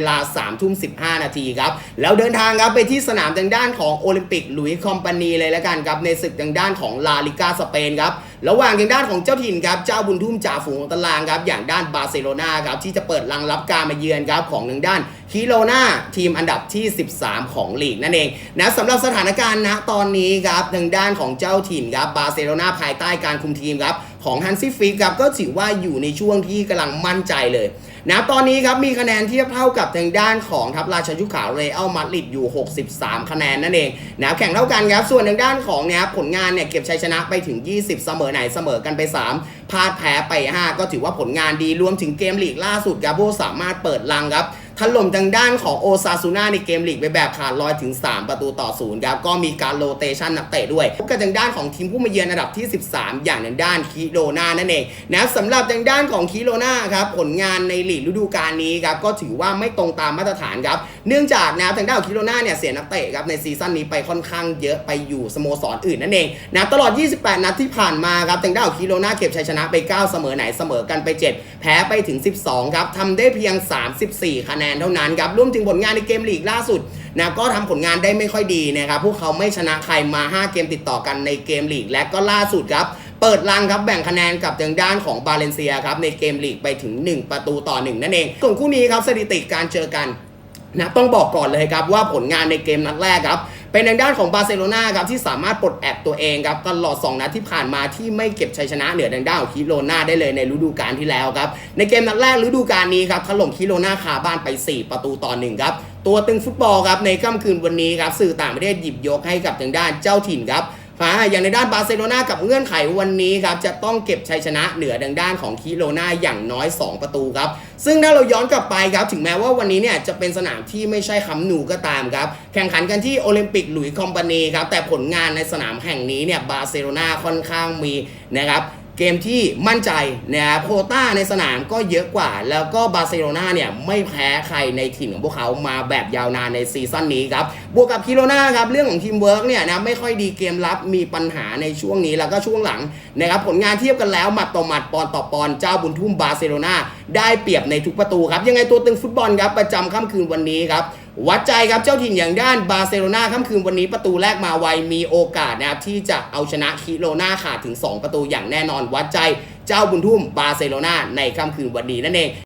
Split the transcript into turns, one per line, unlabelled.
เวลา3ทุ่ม15 นาทีครับแล้วเดินทางครับไปที่สนามทางด้านของโอลิมปิกหลุยคอมพานีเลยแล้วกันครับในศึกทางด้านของลาลิกาสเปนครับระหว่างทางด้านของเจ้าถิ่นครับเจ้าบุญทุ่มจ่าฝูงของตารางครับอย่างด้านบาร์เซโลนาครับที่จะเปิดรังรับการมาเยือนครับของทางด้านคิโลนาทีมอันดับที่ 13 ของลีกนั่นเองนะสำหรับสถานการณ์ณตอนนี้ครับทางด้านของเจ้าถิ่นครับบาร์เซโลนาภายใต้การคุมทีมครับ ของฮันซี่ฟิกครับก็ถือว่าอยู่ในช่วงที่กำลังมั่นใจเลยนะตอนนี้ครับมีคะแนนเทียบเท่ากับทางด้านของทัพราชชุขาวเรอัลมาดริดอยู่ 63 คะแนนนั่นเองนะแข่งเท่ากันครับ ส่วนทางด้านของเนี่ยผลงานเนี่ยเก็บชัยชนะไปถึง 20 เสมอไหนเสมอกันไป 3พลาดแพ้ไป 5 ก็ถือว่าผลงานดีรวมถึงเกมลีกล่าสุดครับโบสามารถเปิดลังครับ ถล่มทางด้านของโอซาซูน่าในเกมลีกไปแบบขาดลอยถึง 3 ประตูต่อศูนย์ครับ ก็มีการโรเตชันนักเตะด้วยพบกับทางด้านของทีมผู้มาเยือนอันดับที่ 13 อย่างทางด้านคิโรนานั่นเองนะสำหรับทางด้านของคิโรนาครับผลงานในลีกฤดูกาลนี้ครับก็ถือว่าไม่ตรงตามมาตรฐานครับ เนื่องจากนะทางด้านของคิโรนาเนี่ยเสียนักเตะครับในซีซั่นนี้ไปค่อนข้างเยอะไปอยู่สโมสรอื่นนั่นเองนะตลอด 28 นัดที่ผ่านมาครับทางด้านของคิโรนาเก็บชัยชนะไป 9 เสมอไหนเสมอกันไป 7 แพ้ไปถึง 12 ครับทำได้เพียง 34 คะแนนเท่านั้นครับรวมถึงผลงานในเกมลีกล่าสุดนะก็ทำผลงานได้ไม่ค่อยดีนะครับพวกเขาไม่ชนะใครมา 5 เกมติดต่อกันในเกมลีกและก็ล่าสุดครับเปิดลังครับแบ่งคะแนนกับทางด้านของบาเลนเซียครับในเกมลีกไปถึง 1 ประตูต่อ 1 นั่นเองส่วนคู่นี้ครับสถิติการเจอกัน นะต้องบอกก่อนเลยครับว่าผลงานในเกมนัดแรกครับ เป็นทางด้านของบาร์เซโลนาครับที่สามารถปลดแอกตัวเองครับตลอด 2 นัดที่ผ่านมาที่ไม่เก็บชัยชนะเหนือทางด้านของคิโรนาได้เลยในฤดูกาลที่แล้วครับ ในเกมนัดแรกฤดูกาลนี้ครับถล่มคิโรนาคาบ้านไป 4 ประตูต่อ1ครับตัวตึงฟุตบอลครับในค่ำคืนวันนี้ครับสื่อต่างประเทศหยิบยกให้กับทางด้านเจ้าถิ่นครับ อ่าอย่างในด้านบาร์เซโลนากับเงื่อนไขวันนี้ครับจะต้องเก็บชัยชนะเหนือดังด้านของคิโรนาอย่างน้อย 2 ประตูครับซึ่งถ้าเราย้อนกลับไปครับถึงแม้ว่าวันนี้เนี่ยจะเป็นสนามที่ไม่ใช่คำหนูก็ตามครับแข่งขันกันที่โอลิมปิกหลุยคอมบานีครับแต่ผลงานในสนามแห่งนี้เนี่ยบาร์เซโลนาค่อนข้างมีนะครับ เกมที่มั่นใจนะครับโควต้าในสนามก็เยอะกว่า แล้วก็บาร์เซโลนาเนี่ยไม่แพ้ใครในถิ่นของพวกเขามาแบบยาวนานในซีซั่นนี้ครับบวกกับคิโรนาครับเรื่องของทีมเวิร์กเนี่ยนะไม่ค่อยดีเกมรับมีปัญหาในช่วงนี้แล้วก็ช่วงหลังนะครับผลงานเทียบกันแล้วหมัดต่อหมัดปอนต่อปอนเจ้าบุญทุ่มบาร์เซโลนาได้เปรียบในทุกประตูครับยังไงตัวตึงฟุตบอลครับประจำค่ำคืนวันนี้ครับ วัดใจครับเจ้าถิ่นอย่างด้านบาร์เซโลนาค่ำคืนวันนี้ประตูแรกมาไวมีโอกาสนะครับที่จะเอาชนะคิโรนาขาดถึง 2 ประตูอย่างแน่นอนวัดใจเจ้าบุญทุ่มบาร์เซโลนาในค่ำคืนวันนี้นั่นเอง